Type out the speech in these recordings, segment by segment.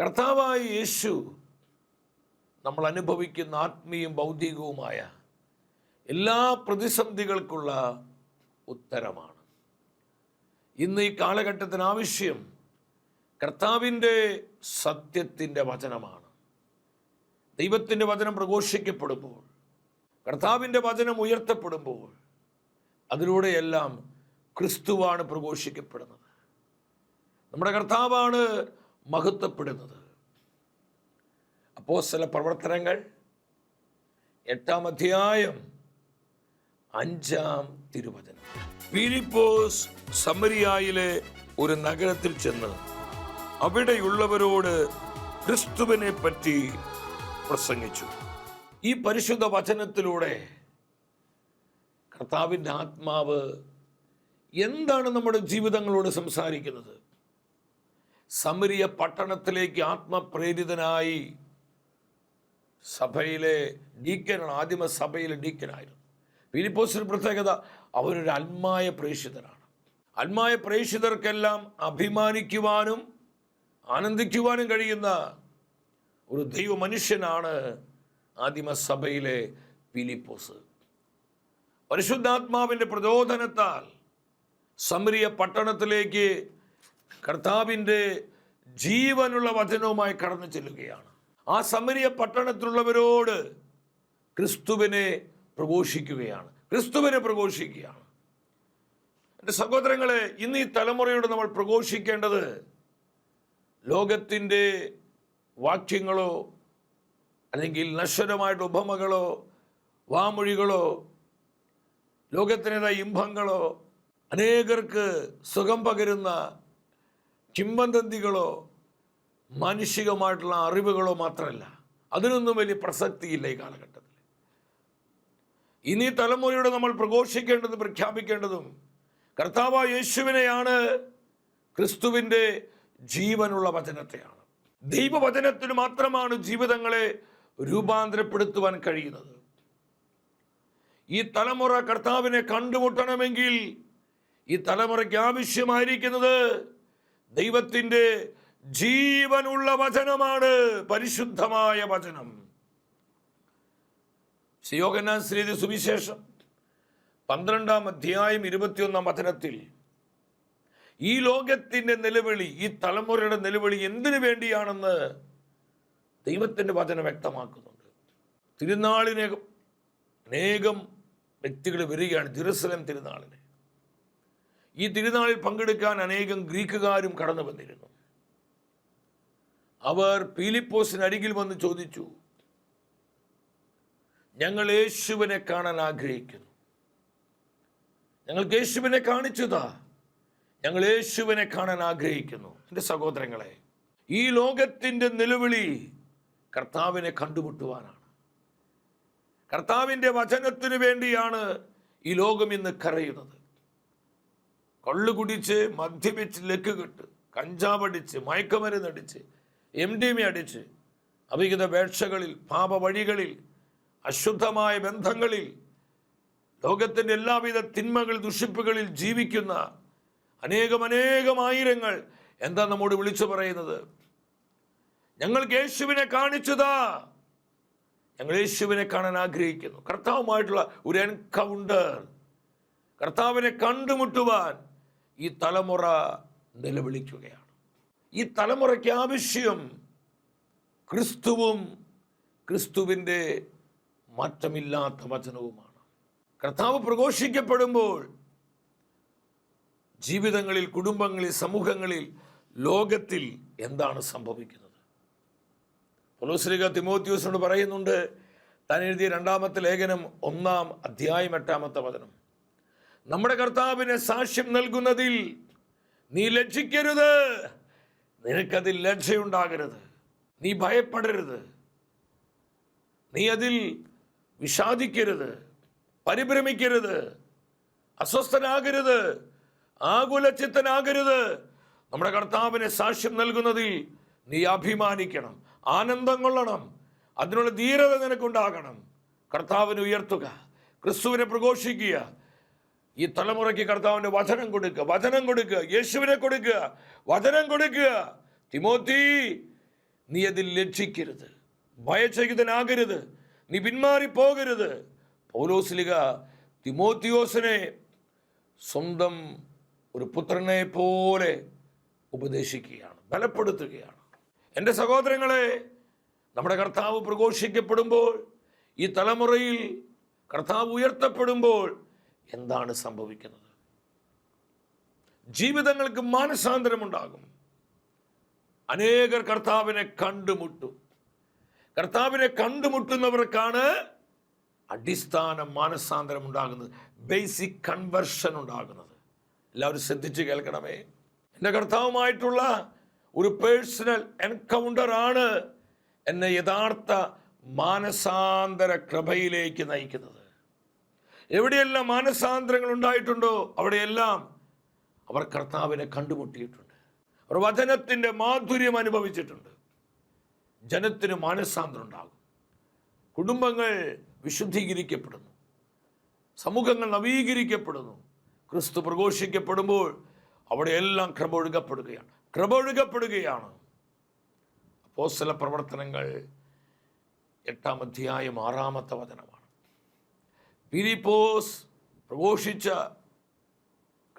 കർത്താവായ യേശു നമ്മൾ അനുഭവിക്കുന്ന ആത്മീയവും ഭൗതികവുമായ എല്ലാ പ്രതിസന്ധികൾക്കുള്ള ഉത്തരമാണ്. ഇന്ന് ഈ കാലഘട്ടത്തിന് ആവശ്യം കർത്താവിന്റെ സത്യത്തിന്റെ വചനമാണ്. ദൈവത്തിന്റെ വചനം പ്രഘോഷിക്കപ്പെടുമ്പോൾ കർത്താവിന്റെ വചനം ഉയർത്തപ്പെടുമ്പോൾ അതിലൂടെയെല്ലാം ക്രിസ്തുവാണ് പ്രഘോഷിക്കപ്പെടുന്നത്. നമ്മുടെ കർത്താവാണ് മഹത്വപ്പെടുന്നത്. അപ്പോസ്തല പ്രവർത്തനങ്ങൾ എട്ടാം അധ്യായം അഞ്ചാം തിരുവചനം. ഫിലിപ്പോസ് സമരിയായിലെ ഒരു നഗരത്തിൽ ചെന്ന് അവിടെയുള്ളവരോട് ക്രിസ്തുവിനെ പറ്റി പ്രസംഗിച്ചു. ഈ പരിശുദ്ധ വചനത്തിലൂടെ കർത്താവിന്റെ ആത്മാവ് എന്താണ് നമ്മുടെ ജീവിതങ്ങളോട് സംസാരിക്കുന്നത്? സമരിയ പട്ടണത്തിലേക്ക് ആത്മപ്രേരിതനായി സഭയിലെ ഡീക്കനാണ് ആദിമ സഭയിലെ ഡീക്കനായിരുന്നു. ഫിലിപ്പോസിന് പ്രത്യേകത അവരൊരു അന്മായ പ്രേഷിതനാണ് അന്മായ പ്രേഷിതർക്കെല്ലാം അഭിമാനിക്കുവാനും ആനന്ദിക്കുവാനും കഴിയുന്ന ഒരു ദൈവ മനുഷ്യനാണ് ആദിമ സഭയിലെ ഫിലിപ്പോസ്. പരിശുദ്ധാത്മാവിന്റെ പ്രചോദനത്താൽ സമരിയ പട്ടണത്തിലേക്ക് കർത്താവിന്റെ ജീവനുള്ള വചനവുമായി കടന്നു ചെല്ലുകയാണ്. ആ സമരിയ പട്ടണത്തിലുള്ളവരോട് ക്രിസ്തുവിനെ പ്രഘോഷിക്കുകയാണ്. ക്രിസ്തുവിനെ പ്രഘോഷിക്കുകയാണ്. എന്റെ സഹോദരങ്ങളെ ഇന്ന് ഈ തലമുറയോട് നമ്മൾ പ്രഘോഷിക്കേണ്ടത് ലോകത്തിന്റെ വാക്യങ്ങളോ അല്ലെങ്കിൽ നശ്വരമായിട്ട് ഉപമകളോ വാമൊഴികളോ ലോകത്തിനേതായ ഇമ്പങ്ങളോ അനേകർക്ക് സുഖം പകരുന്ന കിംബന്തന്തികളോ മാനുഷികമായിട്ടുള്ള അറിവുകളോ മാത്രമല്ല അതിനൊന്നും വലിയ പ്രസക്തിയില്ല ഈ കാലഘട്ടത്തിൽ. ഇനി തലമുറയോട് നമ്മൾ പ്രഘോഷിക്കേണ്ടതും പ്രഖ്യാപിക്കേണ്ടതും കർത്താവ് യേശുവിനെയാണ് ക്രിസ്തുവിന്റെ ജീവനുള്ള വചനത്തെയാണ്. ദൈവവചനത്തിന് മാത്രമാണ് ജീവിതങ്ങളെ രൂപാന്തരപ്പെടുത്തുവാൻ കഴിയുന്നത്. ഈ തലമുറ കർത്താവിനെ കണ്ടുമുട്ടണമെങ്കിൽ ഈ തലമുറയ്ക്ക് ആവശ്യമായിരിക്കുന്നത് ദൈവത്തിന്റെ ജീവനുള്ള വചനമാണ് പരിശുദ്ധമായ വചനം. സിയോഗനാൻ ശ്രീതി സുവിശേഷം പന്ത്രണ്ടാം അധ്യായം ഇരുപത്തിയൊന്നാം വചനത്തിൽ ഈ ലോകത്തിന്റെ നിലവിളി ഈ തലമുറയുടെ നിലവിളി എന്തിനു വേണ്ടിയാണെന്ന് ദൈവത്തിന്റെ വചനം വ്യക്തമാക്കുന്നുണ്ട്. തിരുനാളിനെ അനേകം വ്യക്തികൾ വരികയാണ് ജെറുസലേം തിരുനാളിന്. ഈ തിരുനാളിൽ പങ്കെടുക്കാൻ അനേകം ഗ്രീക്കുകാരും കടന്നു വന്നിരുന്നു. അവർ പീലിപ്പോസിന് അരികിൽ വന്ന് ചോദിച്ചു ഞങ്ങൾ യേശുവിനെ കാണാൻ ആഗ്രഹിക്കുന്നു. ഞങ്ങൾക്ക് യേശുവിനെ കാണിച്ചതാ. ഞങ്ങൾ യേശുവിനെ കാണാൻ ആഗ്രഹിക്കുന്നു. എന്റെ സഹോദരങ്ങളെ ഈ ലോകത്തിന്റെ നിലവിളി കർത്താവിനെ കണ്ടുമുട്ടുവാനാണ്. കർത്താവിന്റെ വചനത്തിനു വേണ്ടിയാണ് ഈ ലോകം ഇന്ന് കരയുന്നത്. കള്ളു കുടിച്ച് മദ്യപിച്ച് ലക്ക് കെട്ട് കഞ്ചാവടിച്ച് മയക്കുമരുന്നടിച്ച് എം ഡി മി അടിച്ച് അവിഹിത വേക്ഷകളിൽ പാപവഴികളിൽ അശുദ്ധമായ ബന്ധങ്ങളിൽ ലോകത്തിന്റെ എല്ലാവിധ തിന്മകൾ ദുഷിപ്പുകളിൽ ജീവിക്കുന്ന അനേകം അനേകം ആയിരങ്ങൾ എന്താ നമ്മോട് വിളിച്ചു പറയുന്നത്? ഞങ്ങൾക്ക് യേശുവിനെ കാണിച്ചതാ. ഞങ്ങൾ യേശുവിനെ കാണാൻ ആഗ്രഹിക്കുന്നു. കർത്താവുമായിട്ടുള്ള ഒരു എൻകൗണ്ടർ കർത്താവിനെ കണ്ടുമുട്ടുവാൻ ഈ തലമുറ നിലവിളിക്കുകയാണ്. ഈ തലമുറയ്ക്ക് ആവശ്യം ക്രിസ്തുവും ക്രിസ്തുവിന്റെ മാറ്റമില്ലാത്ത വചനവുമാണ്. കർത്താവ് പ്രഘോഷിക്കപ്പെടുമ്പോൾ ജീവിതങ്ങളിൽ കുടുംബങ്ങളിൽ സമൂഹങ്ങളിൽ ലോകത്തിൽ എന്താണ് സംഭവിക്കുന്നത്? പൊലോസ്ലിക തിമോത്യൂസിനോട് പറയുന്നുണ്ട് താൻ എഴുതിയ രണ്ടാമത്തെ ലേഖനം ഒന്നാം അധ്യായം എട്ടാമത്തെ വചനം. നമ്മുടെ കർത്താവിന് സാക്ഷ്യം നൽകുന്നതിൽ നീ ലജ്ജിക്കരുത്. നിനക്കതിൽ ലജ്ജയുണ്ടാകരുത്. നീ ഭയപ്പെടരുത്. നീ അതിൽ വിഷാദിക്കരുത്. പരിഭ്രമിക്കരുത്. അസ്വസ്ഥനാകരുത്. ആകുലചിത്തനാകരുത്. നമ്മുടെ കർത്താവിന് സാക്ഷ്യം നൽകുന്നതിൽ നീ അഭിമാനിക്കണം. ആനന്ദം കൊള്ളണം. അതിനുള്ള ധീരത നിനക്കുണ്ടാകണം. കർത്താവിനെ ഉയർത്തുക. ക്രിസ്തുവിനെ പ്രഘോഷിക്കുക. ഈ തലമുറയ്ക്ക് കർത്താവിന്റെ വചനം കൊടുക്കുക വചനം കൊടുക്കുക യേശുവിനെ കൊടുക്കുക വചനം കൊടുക്കുക. തിമോത്തി നീ അതിൽ ലക്ഷിക്കരുത് ഭയചകിതനാകരുത് നീ പിന്മാറിപ്പോകരുത്. പൗലോസ്ലിക തിമോത്തിയോസിനെ സ്വന്തം ഒരു പുത്രനെ പോലെ ഉപദേശിക്കുകയാണ് ബലപ്പെടുത്തുകയാണ്. എന്റെ സഹോദരങ്ങളെ നമ്മുടെ കർത്താവ് പ്രഘോഷിക്കപ്പെടുമ്പോൾ ഈ തലമുറയിൽ കർത്താവ് ഉയർത്തപ്പെടുമ്പോൾ എന്താണ് സംഭവിക്കുന്നത്? ജീവിതങ്ങൾക്ക് മാനസാന്തരമുണ്ടാകും. അനേകർ കർത്താവിനെ കണ്ടുമുട്ടും. കർത്താവിനെ കണ്ടുമുട്ടുന്നവർക്കാണ് അടിസ്ഥാന മാനസാന്തരം ഉണ്ടാകുന്നത് ബേസിക് കൺവെർഷൻ ഉണ്ടാകുന്നത്. എല്ലാവരും ശ്രദ്ധിച്ച് കേൾക്കണമേ. എന്റെ കർത്താവുമായിട്ടുള്ള ഒരു പേഴ്സണൽ എൻകൗണ്ടർ ആണ് എന്നെ യഥാർത്ഥ മാനസാന്തര കൃപയിലേക്ക് നയിക്കുന്നത്. എവിടെയെല്ലാം മാനസാന്തരങ്ങൾ ഉണ്ടായിട്ടുണ്ടോ അവിടെയെല്ലാം അവർ കർത്താവിനെ കണ്ടുമുട്ടിയിട്ടുണ്ട്. അവർ വചനത്തിന്റെ മാധുര്യം അനുഭവിച്ചിട്ടുണ്ട്. ജനത്തിന് മാനസാന്തരം ഉണ്ടാകും. കുടുംബങ്ങൾ വിശുദ്ധീകരിക്കപ്പെടുന്നു. സമൂഹങ്ങൾ നവീകരിക്കപ്പെടുന്നു. ക്രിസ്തു പ്രഘോഷിക്കപ്പെടുമ്പോൾ അവിടെയെല്ലാം ക്രമ ഒഴുകപ്പെടുകയാണ് ക്രമ ഒഴുകപ്പെടുകയാണ് അപ്പോസ്തല പ്രവർത്തനങ്ങൾ എട്ടാം അധ്യായം ആറാമത്തെ വചനമാണ്. ഫിലിപ്പോസ് പ്രഘോഷിച്ച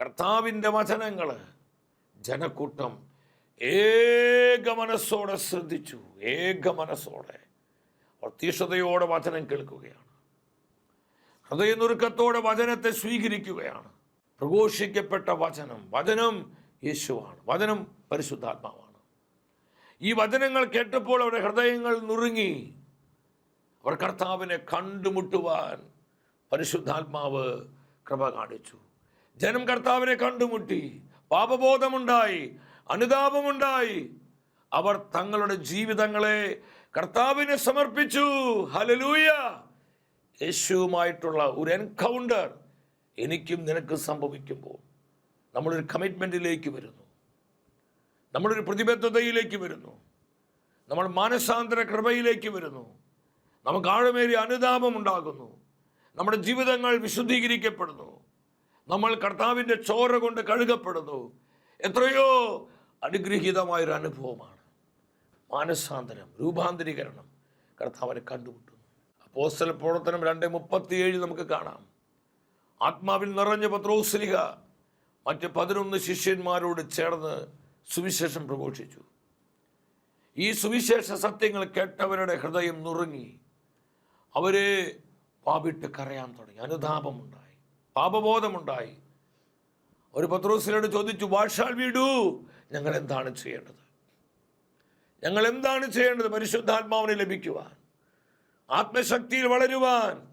കർത്താവിന്റെ വചനങ്ങൾ ജനക്കൂട്ടം ഏക മനസ്സോടെ ശ്രദ്ധിച്ചു ഏക മനസ്സോടെ തീഷ്ണതയോടെ വചനം കേൾക്കുകയാണ്. ഹൃദയനുറുക്കത്തോടെ വചനത്തെ സ്വീകരിക്കുകയാണ്. പ്രഘോഷിക്കപ്പെട്ട വചനം വചനം യേശുവാണ് വചനം പരിശുദ്ധാത്മാവാണ്. ഈ വചനങ്ങൾ കേട്ടപ്പോൾ അവരുടെ ഹൃദയങ്ങൾ നുറുങ്ങി. അവർ കർത്താവിനെ കണ്ടുമുട്ടുവാൻ പരിശുദ്ധാത്മാവ് കൃപ കാണിച്ചു. ജനം കർത്താവിനെ കണ്ടുമുട്ടി. പാപബോധമുണ്ടായി. അനുതാപമുണ്ടായി. അവർ തങ്ങളുടെ ജീവിതങ്ങളെ കർത്താവിനെ സമർപ്പിച്ചു. ഹലലൂയ യേശുവുമായിട്ടുള്ള ഒരു എൻകൗണ്ടർ എനിക്കും നിനക്ക് സംഭവിക്കുമ്പോൾ നമ്മളൊരു കമ്മിറ്റ്മെന്റിലേക്ക് വരുന്നു. നമ്മളൊരു പ്രതിബദ്ധതയിലേക്ക് വരുന്നു. നമ്മൾ മാനസാന്തര കൃപയിലേക്ക് വരുന്നു. നമുക്ക് ആഴമേറിയ അനുതാപം ഉണ്ടാകുന്നു നമ്മുടെ ജീവിതങ്ങൾ വിശുദ്ധീകരിക്കപ്പെടുന്നു. നമ്മൾ കർത്താവിന്റെ ചോര കൊണ്ട് കഴുകപ്പെടുന്നു. എത്രയോ അനുഗ്രഹീതമായൊരു അനുഭവമാണ്. മാനസാന്തരം രൂപാന്തരീകരണം കർത്താവിനെ കണ്ടുമുട്ടുന്നു. അപ്പോസ്റ്റൽ പ്രവർത്തനം രണ്ട് മുപ്പത്തിയേഴ് നമുക്ക് കാണാം. ആത്മാവിൽ നിറഞ്ഞ പത്രോസ്ലിക മറ്റ് പതിനൊന്ന് ശിഷ്യന്മാരോട് ചേർന്ന് സുവിശേഷം പ്രഘോഷിച്ചു. ഈ സുവിശേഷ സത്യങ്ങൾ കേട്ടവരുടെ ഹൃദയം നുറുങ്ങി. അവരെ പാപിട്ട് കരയാൻ തുടങ്ങി. അനുതാപമുണ്ടായി. പാപബോധമുണ്ടായി. ഒരു പത്രോസിനോട് ചോദിച്ചു വാഷാൽ വീടു ഞങ്ങൾ എന്താണ് ചെയ്യേണ്ടത്? ഞങ്ങൾ എന്താണ് ചെയ്യേണ്ടത് പരിശുദ്ധാത്മാവിനെ ലഭിക്കുവാൻ? ആത്മശക്തിയിൽ വളരുവാൻ?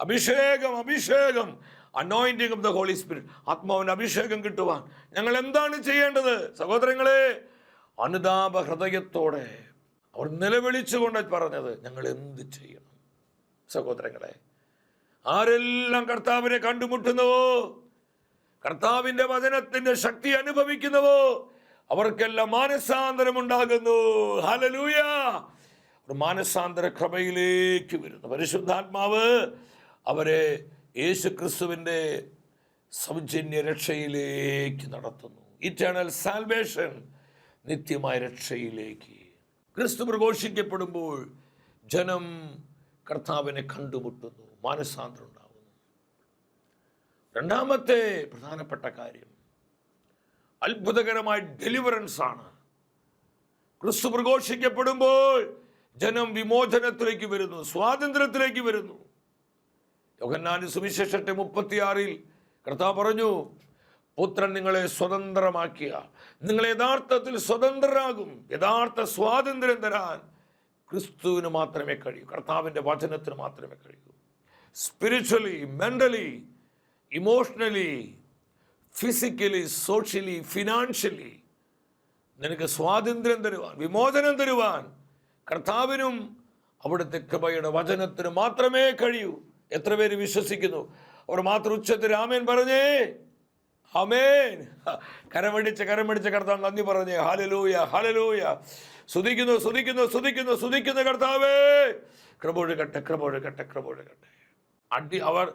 അഭിഷേകം അഭിഷേകം. Anointing of the holy spirit ആത്മാവിന് അഭിഷേകം കിട്ടുവാൻ. ഞങ്ങൾ എന്താണ് ചെയ്യേണ്ടത്? സഹോദരങ്ങളെ അനുതാപ ഹൃദയത്തോടെ അവർ നിലവിളിച്ചുകൊണ്ട് പറഞ്ഞത് ഞങ്ങൾ എന്ത് ചെയ്യണം? സഹോദരങ്ങളെ ആരെല്ലാം കർത്താവിനെ കണ്ടുമുട്ടുന്നുവോ? കർത്താവിന്റെ വചനത്തിന്റെ ശക്തി അനുഭവിക്കുന്നുവോ? അവർക്കെല്ലാം മാനസാന്തരം ഉണ്ടാകുന്നു ഹലലൂയ മാനസാന്തര ക്രമയിലേക്ക് വരുന്നു. പരിശുദ്ധാത്മാവ് അവരെ യേശു ക്രിസ്തുവിന്റെ സൗജന്യ രക്ഷയിലേക്ക് നടത്തുന്നു. ഇറ്റേണൽ സാൽവേഷൻ നിത്യമായ രക്ഷയിലേക്ക്. ക്രിസ്തു പ്രഘോഷിക്കപ്പെടുമ്പോൾ ജനം കർത്താവിനെ കണ്ടുമുട്ടുന്നു മാനസാന്തരം ഉണ്ടാകുന്നു രണ്ടാമത്തെ പ്രധാനപ്പെട്ട കാര്യം അത്ഭുതകരമായ ഡെലിവറൻസ് ആണ്. ക്രിസ്തു പ്രഘോഷിക്കപ്പെടുമ്പോൾ ജനം വിമോചനത്തിലേക്ക് വരുന്നു സ്വാതന്ത്ര്യത്തിലേക്ക് വരുന്നു. യോഹന്നാന് സുവിശേഷത്തെ മുപ്പത്തിയാറിൽ കർത്താവ് പറഞ്ഞു പുത്രൻ നിങ്ങളെ സ്വതന്ത്രമാക്കിയ നിങ്ങൾ യഥാർത്ഥത്തിൽ സ്വതന്ത്രരാകും. യഥാർത്ഥ സ്വാതന്ത്ര്യം തരാൻ ക്രിസ്തുവിന് മാത്രമേ കഴിയൂ. കർത്താവിന്റെ വചനത്തിന് മാത്രമേ കഴിയൂ. Spiritually mentally emotionally physically socially financially നിനക്ക് സ്വാതന്ത്ര്യം തരുവാൻ വിമോചനം തരുവാൻ കർത്താവിനും അവിടുത്തെ കൃപയുടെ വചനത്തിന് മാത്രമേ കഴിയൂ. എത്ര പേര് വിശ്വസിക്കുന്നു? അവർ മാത്രം ഉച്ചത്തിൽ ആമേൻ പറഞ്ഞേ. അമേൻ കരമടിച്ച് കരമടിച്ച് കർത്താവ് നന്ദി പറഞ്ഞു. ഹാലലൂയ ഹാലലൂയ സ്തുതിക്കുന്നു സ്തുതിക്കുന്നു സ്തുതിക്കുന്നു സ്തുതിക്കുന്ന കർത്താവേ. കൃപൊഴുകട്ടെ കൃപൊഴുകട്ടെ കൃപൊഴുകട്ടെ അടി അവർ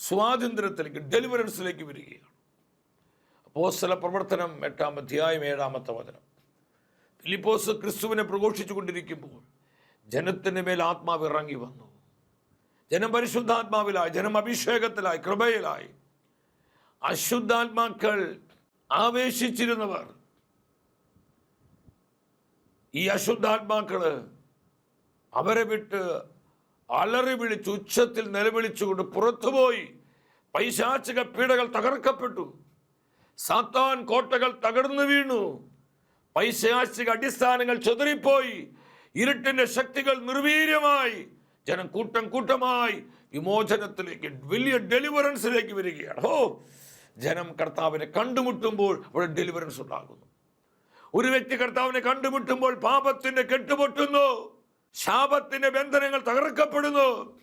സ്വാതന്ത്ര്യത്തിലേക്ക് ഡെലിവറൻസിലേക്ക് വരികയാണ്. അപ്പോസ്തല പ്രവർത്തനം എട്ടാം അധ്യായം ഏഴാമത്തെ വചനം. ഫിലിപ്പോസ് ക്രിസ്തുവിനെ പ്രഘോഷിച്ചു കൊണ്ടിരിക്കുമ്പോൾ ജനത്തിന് മേൽ ആത്മാവ് ഇറങ്ങി വന്നു. ജനം പരിശുദ്ധാത്മാവിലായി ജനം അഭിഷേകത്തിലായി കൃപയിലായി. അശുദ്ധാത്മാക്കൾ ആവേശിച്ചിരുന്നവർ. ഈ അശുദ്ധാത്മാക്കൾ അവരെ വിട്ട് അലറി വിളിച്ച് ഉച്ചത്തിൽ നിലവിളിച്ചുകൊണ്ട് പുറത്തുപോയി. പൈശാചിക പീഡകൾ തകർക്കപ്പെട്ടു. സാത്താൻ കോട്ടകൾ തകർന്നു വീണു. പൈശാചിക അടിസ്ഥാനങ്ങൾ ചെതറിപ്പോയി. ഇരുട്ടിന്റെ ശക്തികൾ നിർവീര്യമായി. ജനം കൂട്ടം കൂട്ടമായി വിമോചനത്തിലേക്ക് വലിയ ഡെലിവറൻസിലേക്ക് വരികയാണ്. ഓ ജനം കർത്താവിനെ കണ്ടുമുട്ടുമ്പോൾ അവിടെ ഡെലിവറൻസ് ഉണ്ടാകുന്നു. ഒരു വ്യക്തി കർത്താവിനെ കണ്ടുമുട്ടുമ്പോൾ പാപത്തിന്റെ കെട്ടുപൊട്ടുന്നു ശാപത്തിന്റെ ബന്ധനങ്ങൾ തകർക്കപ്പെടുന്നു.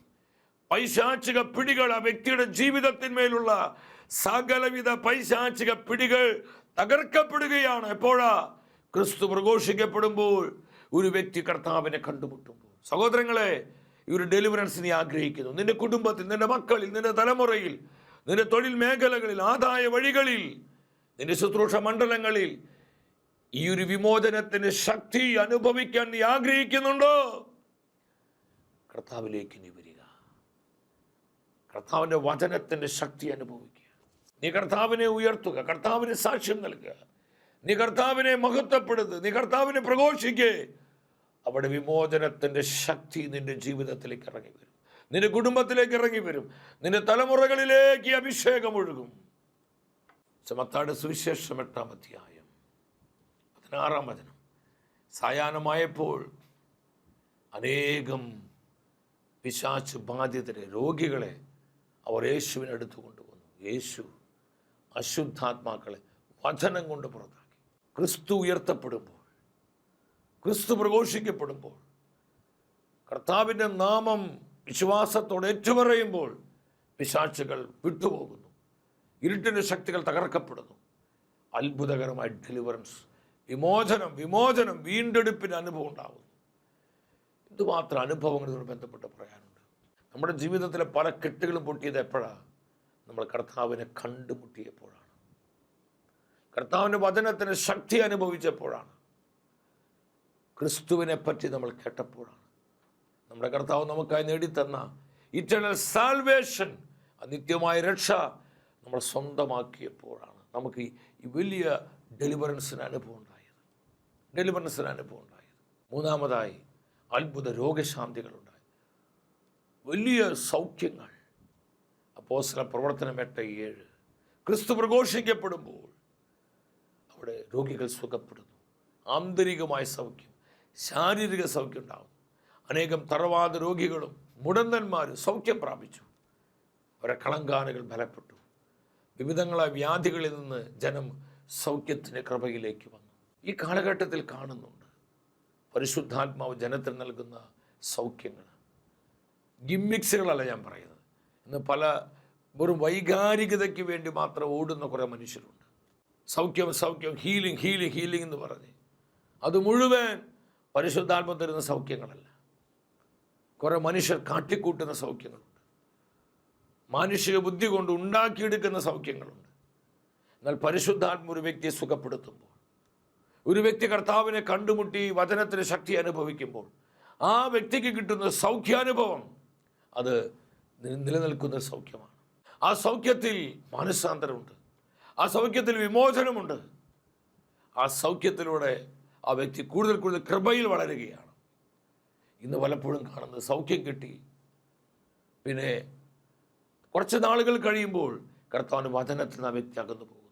പൈശാചിക പിടികൾ ആ വ്യക്തിയുടെ ജീവിതത്തിന്മേലുള്ള സകലവിധ പൈശാചിക പിടികൾ തകർക്കപ്പെടുകയാണ്. എപ്പോഴാ? ക്രിസ്തു പ്രഘോഷിക്കപ്പെടുമ്പോൾ ഒരു വ്യക്തി കർത്താവിനെ കണ്ടുമുട്ടുമ്പോൾ. സഹോദരങ്ങളെ ഈ ഒരു ഡെലിവറൻസ് നീ ആഗ്രഹിക്കുന്നു. നിന്റെ കുടുംബത്തിൽ നിന്റെ മക്കളിൽ നിന്റെ തലമുറയിൽ നിന്റെ തൊഴിൽ മേഖലകളിൽ ആദായ വഴികളിൽ നിന്റെ ശുശ്രൂഷ മണ്ഡലങ്ങളിൽ ഈ ഒരു വിമോചനത്തിന് ശക്തി അനുഭവിക്കാൻ നീ ആഗ്രഹിക്കുന്നുണ്ടോ? കർത്താവിലേക്ക് നീ വരിക. കർത്താവിന്റെ വചനത്തിന്റെ ശക്തി അനുഭവിക്കുക. നീ കർത്താവിനെ ഉയർത്തുക കർത്താവിന് സാക്ഷ്യം നൽകുക. നീ കർത്താവിനെ മഹത്വപ്പെടുത്തുക നീ കർത്താവിനെ പ്രഘോഷിക്കേ. അവിടെ വിമോചനത്തിന്റെ ശക്തി നിന്റെ ജീവിതത്തിലേക്ക് ഇറങ്ങി വരും. നിന്റെ കുടുംബത്തിലേക്ക് ഇറങ്ങി വരും. നിന്റെ തലമുറകളിലേക്ക് അഭിഷേകം ഒഴുകും. ചമത്താട് സുവിശേഷം എട്ടാം അധ്യായം പതിനാറാം വചനം. സായാഹ്നമായപ്പോൾ അനേകം പിശാച്ച് ബാധിതരെ രോഗികളെ അവർ യേശുവിനടുത്ത് കൊണ്ടുവന്നു. യേശു അശുദ്ധാത്മാക്കളെ വചനം കൊണ്ട് പുറത്താക്കി. ക്രിസ്തു ഉയർത്തപ്പെടുമ്പോൾ ക്രിസ്തു പ്രഘോഷിക്കപ്പെടുമ്പോൾ കർത്താവിന്റെ നാമം വിശ്വാസത്തോടെ ഏറ്റുപറയുമ്പോൾ പിശാച്ചുകൾ വിട്ടുപോകുന്നു. ഇരുട്ടിന്റെ ശക്തികൾ തകർക്കപ്പെടുന്നു. അത്ഭുതകരമായ ഡെലിവറൻസ് വിമോചനം വിമോചനം വീണ്ടെടുപ്പിന് അനുഭവം ഉണ്ടാകുന്നു. എന്തുമാത്രം അനുഭവങ്ങളോട് ബന്ധപ്പെട്ട് പറയാനുണ്ട്. നമ്മുടെ ജീവിതത്തിലെ പല കെട്ടുകളും പൊട്ടിയത് എപ്പോഴാണ് നമ്മൾ കർത്താവിനെ കണ്ടുമുട്ടിയപ്പോഴാണ്. കർത്താവിന്റെ വചനത്തിന് ശക്തി അനുഭവിച്ചപ്പോഴാണ്. ക്രിസ്തുവിനെ പറ്റി നമ്മൾ കേട്ടപ്പോഴാണ്. നമ്മുടെ കർത്താവ് നമുക്കായി നേടിത്തന്ന ഇറ്റേണൽ സാൽവേഷൻ അനിത്യമായ രക്ഷ നമ്മൾ സ്വന്തമാക്കിയപ്പോഴാണ് നമുക്ക് ഈ വലിയ ഡെലിവറൻസിന് അനുഭവം ഉണ്ടായത്. ഡെലിവറൻസിന് അനുഭവം ഉണ്ടായത്. മൂന്നാമതായി അത്ഭുത രോഗശാന്തികളുണ്ടായി. വലിയ സൗഖ്യങ്ങൾ. അപ്പോസ്തല പ്രവർത്തനം എട്ട് ഏഴ്. ക്രിസ്തു പ്രഘോഷിക്കപ്പെടുമ്പോൾ അവിടെ രോഗികൾ സുഖപ്പെടുന്നു. ആന്തരികമായ സൗഖ്യം ശാരീരിക സൗഖ്യം ഉണ്ടാകും അനേകം തറവാദ രോഗികളും മുടന്തന്മാരും സൗഖ്യം പ്രാപിച്ചു. അവരെ കളങ്കാനുകൾ ബലപ്പെട്ടു. വിവിധങ്ങളായ വ്യാധികളിൽ നിന്ന് ജനം സൗഖ്യത്തിന്റെ കൃപയിലേക്ക് വന്നു. ഈ കാലഘട്ടത്തിൽ കാണുന്നുണ്ട് പരിശുദ്ധാത്മാവ് ജനത്തിന് നൽകുന്ന സൗഖ്യങ്ങൾ. ഗിമ്മിക്സുകളല്ല ഞാൻ പറയുന്നത്. ഇന്ന് പല വെറും വൈകാരികതയ്ക്ക് വേണ്ടി മാത്രം ഓടുന്ന കുറേ മനുഷ്യരുണ്ട്. സൗഖ്യം സൗഖ്യം ഹീലിംഗ് ഹീലിംഗ് ഹീലിംഗ് എന്ന് പറഞ്ഞ്. അത് മുഴുവൻ പരിശുദ്ധാത്മ തരുന്ന സൗഖ്യങ്ങളല്ല. കുറേ മനുഷ്യർ കാട്ടിക്കൂട്ടുന്ന സൗഖ്യങ്ങളുണ്ട്. മാനുഷിക ബുദ്ധി കൊണ്ട് ഉണ്ടാക്കിയെടുക്കുന്ന സൗഖ്യങ്ങളുണ്ട്. എന്നാൽ പരിശുദ്ധാത്മ ഒരു വ്യക്തിയെ സുഖപ്പെടുത്തുമ്പോൾ ഒരു വ്യക്തി കർത്താവിനെ കണ്ടുമുട്ടി വചനത്തിന് ശക്തി അനുഭവിക്കുമ്പോൾ ആ വ്യക്തിക്ക് കിട്ടുന്ന സൗഖ്യാനുഭവം അത് നിലനിൽക്കുന്ന സൗഖ്യമാണ്. ആ സൗഖ്യത്തിൽ മാനസാന്തരമുണ്ട്. ആ സൗഖ്യത്തിൽ വിമോചനമുണ്ട്. ആ സൗഖ്യത്തിലൂടെ ആ വ്യക്തി കൂടുതൽ കൂടുതൽ കൃപയിൽ വളരുകയാണ്. ഇന്ന് പലപ്പോഴും കാണുന്നത് സൗഖ്യം കിട്ടി. പിന്നെ കുറച്ച് നാളുകൾ കഴിയുമ്പോൾ കർത്താവിന് വചനത്തിൽ നിന്ന് ആ വ്യക്തി അകന്നു പോകുന്നു.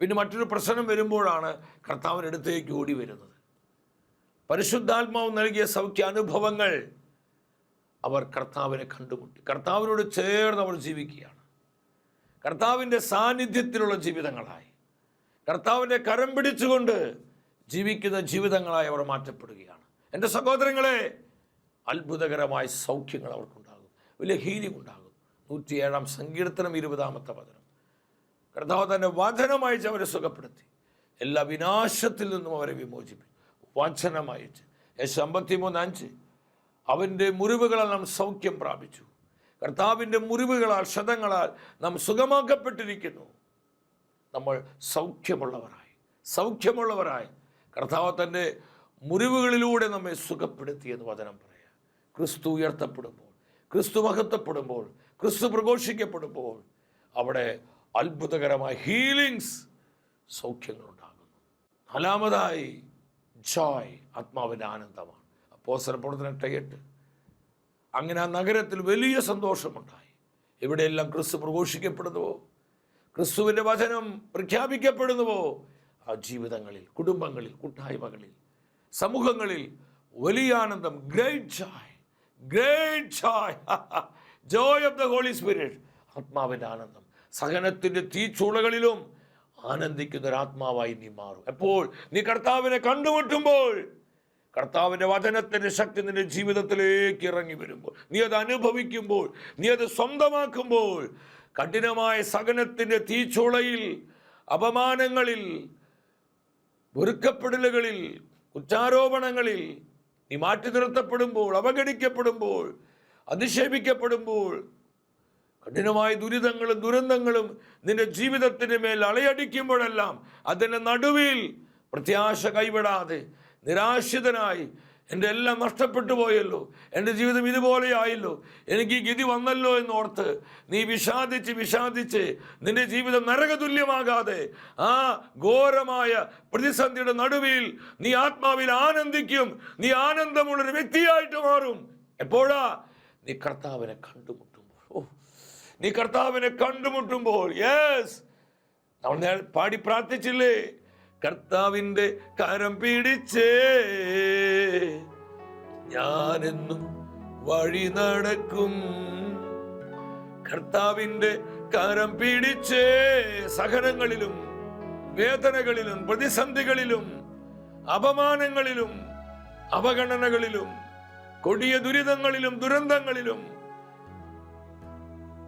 പിന്നെ മറ്റൊരു പ്രശ്നം വരുമ്പോഴാണ് കർത്താവിന്റെ അടുത്തേക്ക് ഓടി വരുന്നത്. പരിശുദ്ധാത്മാവ് നൽകിയ സൗഖ്യാനുഭവങ്ങൾ അവർ കർത്താവിനെ കണ്ടുമുട്ടി. കർത്താവിനോട് ചേർന്ന് അവർ ജീവിക്കുകയാണ്. കർത്താവിന്റെ സാന്നിധ്യത്തിലുള്ള ജീവിതങ്ങളായി. കർത്താവിന്റെ കരം പിടിച്ചുകൊണ്ട് ജീവിക്കുന്ന ജീവിതങ്ങളായി അവർ മാറ്റപ്പെടുകയാണ്. എന്റെ സഹോദരങ്ങളെ അത്ഭുതകരമായ സൗഖ്യങ്ങൾ അവർക്കുണ്ടാകും. വലിയ ഹീലിംഗ് ഉണ്ടാകും നൂറ്റിയേഴാം സങ്കീർത്തനം ഇരുപതാമത്തെ വചനം. കർത്താവ് തന്നെ വചനമയച്ച് അവരെ സുഖപ്പെടുത്തി. എല്ലാ വിനാശത്തിൽ നിന്നും അവരെ വിമോചിപ്പിച്ചു. വചനമയച്ച്. യേശു അമ്പത്തിമൂന്ന് അഞ്ച്. അവന്റെ മുറിവുകളാൽ നാം സൗഖ്യം പ്രാപിച്ചു. കർത്താവിന്റെ മുറിവുകളാൽ ക്ഷതങ്ങളാൽ നാം സുഖമാക്കപ്പെട്ടിരിക്കുന്നു. നമ്മൾ സൗഖ്യമുള്ളവരായി. സൗഖ്യമുള്ളവരായി. കർത്താവ് തന്റെ മുറിവുകളിലൂടെ നമ്മെ സുഖപ്പെടുത്തിയെന്ന് വചനം പറയാം ക്രിസ്തു ഉയർത്തപ്പെടുമ്പോൾ ക്രിസ്തു മഹത്വപ്പെടുമ്പോൾ ക്രിസ്തു പ്രഘോഷിക്കപ്പെടുമ്പോൾ അവിടെ അത്ഭുതകരമായ ഹീലിങ്സ് സൗഖ്യങ്ങളുണ്ടാകുന്നു. നാലാമതായി ജോയ് ആത്മാവിന്റെ ആനന്ദമാണ്. പോസ്റ്റർ പ്രവർത്തനം എട്ട് അങ്ങനെ ആ നഗരത്തിൽ വലിയ സന്തോഷമുണ്ടായി. എവിടെയെല്ലാം ക്രിസ്തു പ്രഘോഷിക്കപ്പെടുന്നുവോ ക്രിസ്തുവിന്റെ വചനം പ്രഖ്യാപിക്കപ്പെടുന്നുവോ ആ ജീവിതങ്ങളിൽ കുടുംബങ്ങളിൽ കൂട്ടായ്മകളിൽ സമൂഹങ്ങളിൽ വലിയ ആനന്ദം great joy great joy joy of the holy spirit ആത്മാവിന്റെ ആനന്ദം. സഹനത്തിന്റെ തീച്ചൂളകളിലും ആനന്ദിക്കുന്ന ഒരു ആത്മാവായി നീ മാറും. എപ്പോൾ? നീ കർത്താവിനെ കണ്ടുമുട്ടുമ്പോൾ. കർത്താവിന്റെ വചനത്തിന്റെ ശക്തി നിന്റെ ജീവിതത്തിലേക്ക് ഇറങ്ങി വരുമ്പോൾ. നീ അത് അനുഭവിക്കുമ്പോൾ. നീ അത് സ്വന്തമാക്കുമ്പോൾ. കഠിനമായ സഹനത്തിന്റെ തീച്ചുളയിൽ അപമാനങ്ങളിൽ വെറുക്കപ്പെടലുകളിൽ കുറ്റാരോപണങ്ങളിൽ നീ മാറ്റി നിർത്തപ്പെടുമ്പോൾ അവഗണിക്കപ്പെടുമ്പോൾ അധിക്ഷേപിക്കപ്പെടുമ്പോൾ കഠിനമായ ദുരിതങ്ങളും ദുരന്തങ്ങളും നിന്റെ ജീവിതത്തിന് മേൽ അളയടിക്കുമ്പോഴെല്ലാം അതിന്റെ നടുവിൽ പ്രത്യാശ കൈവിടാതെ നിരാശിതനായി എന്റെ എല്ലാം നഷ്ടപ്പെട്ടു പോയല്ലോ. എന്റെ ജീവിതം ഇതുപോലെ ഇതുപോലെയായല്ലോ. എനിക്ക് ഗതി വന്നല്ലോ എന്നോർത്ത് നീ വിഷാദിച്ച് വിഷാദിച്ച് നിന്റെ ജീവിതം നരകതുല്യമാകാതെ ആ ഘോരമായ പ്രതിസന്ധിയുടെ നടുവിൽ നീ ആത്മാവിൽ ആനന്ദിക്കും. നീ ആനന്ദമുള്ളൊരു വ്യക്തിയായിട്ട് മാറും. എപ്പോഴാ? നീ കർത്താവിനെ കണ്ടുമുട്ടുമ്പോൾ. ഓ നീ കർത്താവിനെ കണ്ടുമുട്ടുമ്പോൾ. യെസ് നമ്മൾ പാടി പ്രാർത്ഥിച്ചില്ലേ? കർത്താവിന്റെ കരം പിടിച്ചേ. ഞാനെന്നും വഴി നടക്കും. കർത്താവിന്റെ കരം പിടിച്ചേ സഹനങ്ങളിലും വേദനകളിലും പ്രതിസന്ധികളിലും അപമാനങ്ങളിലും അവഗണനകളിലും കൊടിയ ദുരിതങ്ങളിലും ദുരന്തങ്ങളിലും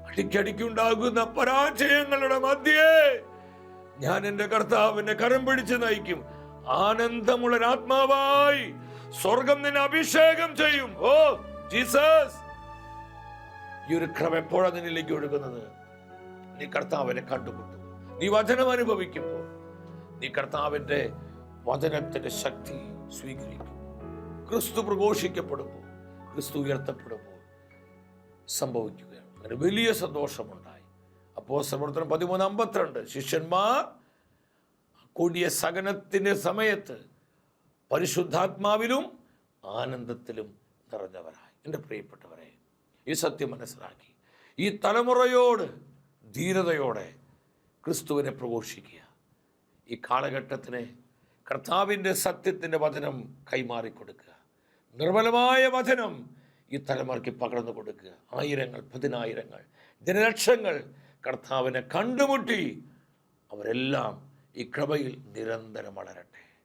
അടിക്കടിക്കുണ്ടാകുന്ന പരാജയങ്ങളുടെ മധ്യേ ഞാൻ എന്റെ കർത്താവിനെ കരം പിടിച്ച് നയിക്കും. ആനന്ദമുള്ള ആത്മാവായി സ്വർഗം നിന്നെ അഭിഷേകം ചെയ്യും. Oh Jesus. ഈ ഒരു ക്രമം എപ്പോഴാണ് നിന്നിലേക്ക് ഒഴുകുന്നത്? നീ കർത്താവിനെ കണ്ടുമുട്ടും. നീ വചനം അനുഭവിക്കുമ്പോൾ നീ കർത്താവിന്റെ വചനത്തിന്റെ ശക്തി സ്വീകരിക്കും. ക്രിസ്തു പ്രഘോഷിക്കപ്പെടുമ്പോൾ ക്രിസ്തു ഉയർത്തപ്പെടുമ്പോൾ സംഭവിക്കുകയാണ്. അങ്ങനെ വലിയ സന്തോഷമുണ്ടായി. അപ്പോൾ പ്രവർത്തനം പതിമൂന്ന് അമ്പത്തിരണ്ട്. ശിഷ്യന്മാർ കൂടിയ സഹനത്തിന്റെ സമയത്ത് പരിശുദ്ധാത്മാവിലും ആനന്ദത്തിലും നിറഞ്ഞവരായി. എന്റെ പ്രിയപ്പെട്ടവരെ ഈ സത്യം മനസ്സിലാക്കി. ഈ തലമുറയോട് ധീരതയോടെ ക്രിസ്തുവിനെ പ്രഘോഷിക്കുക. ഈ കാലഘട്ടത്തിന് കർത്താവിന്റെ സത്യത്തിന്റെ വചനം കൈമാറിക്കൊടുക്കുക. നിർമ്മലമായ വചനം ഈ തലമുറയ്ക്ക് പകർന്നു കൊടുക്കുക. ആയിരങ്ങൾ പതിനായിരങ്ങൾ ജനലക്ഷങ്ങൾ കർത്താവിനെ കണ്ടുമുട്ടി അവരെല്ലാം ഈ കൃപയിൽ നിരന്തരം വളരട്ടെ.